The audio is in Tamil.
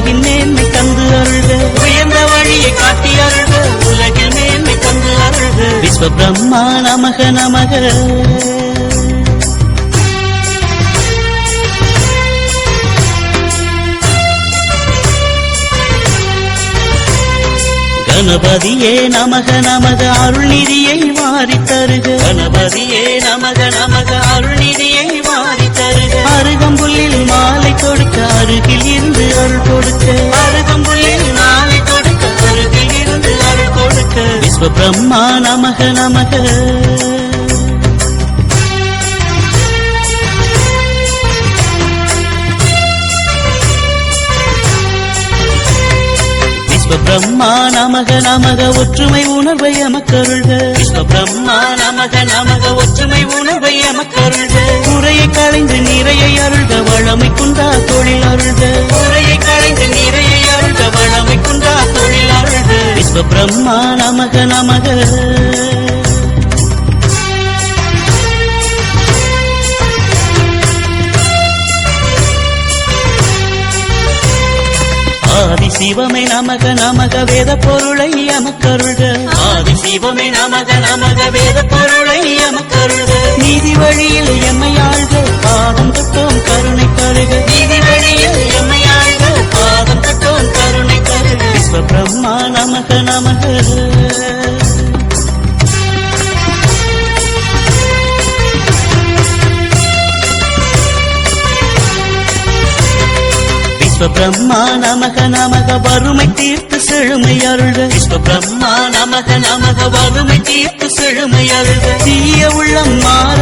உலகில் மேன்மை தந்து அருள்க. உயர்ந்த வழியை காட்டி அருள்க. உலகில் மேன்மை தந்து அருள்க. விஸ்வ பிரம்மா நமக நமக. கணபதியே நமக நமக. அருள் நிதியை வாரி கணபதியே நமக நமக. அருள் கொடுக்க. அருகம்புல்லில் மாலை கொடுக்க. அருகில் இருந்து அருள் கொடுக்க. விஸ்வபிரம்மா நமக நமக. விஸ்வபிரம்மா நமக நமக. ஒற்றுமை உணர்வை எமக்கருள்க. விஸ்வபிரம்மா நமக நமக. ஒற்றுமை உணர்வை எமக்கருள்க. குறையை களைந்து நிறையை அருள்க. வளமை குந்தா தொழில் அருள்க. குறையை அருள்க விஸ்வபிரம்மா நமக நமக ஆதி சிவமே நமக நமக வேத பொருளை அமக்கருள்க ஆதி சிவமே நமக நமக வேத பொருளை அமக்கருள்க நீதி வழியில் எம்மை ஆள்க பாதம் தொட்டோம் கருணை தருக. நீதி வழியில் எம்மை ஆள்க பாதம் தொட்டோம் கருணை தருக. விஸ்வ பிரம்மா நமக நமக. விஸ்வ பிரம்மா நமக நமக வறுமை தீர்த்து செழுமை அருள்க. விஸ்வ பிரம்மா நமக நமக வறுமை தீர்த்து செழுமை அருள்க. தீய உள்ளம் மாற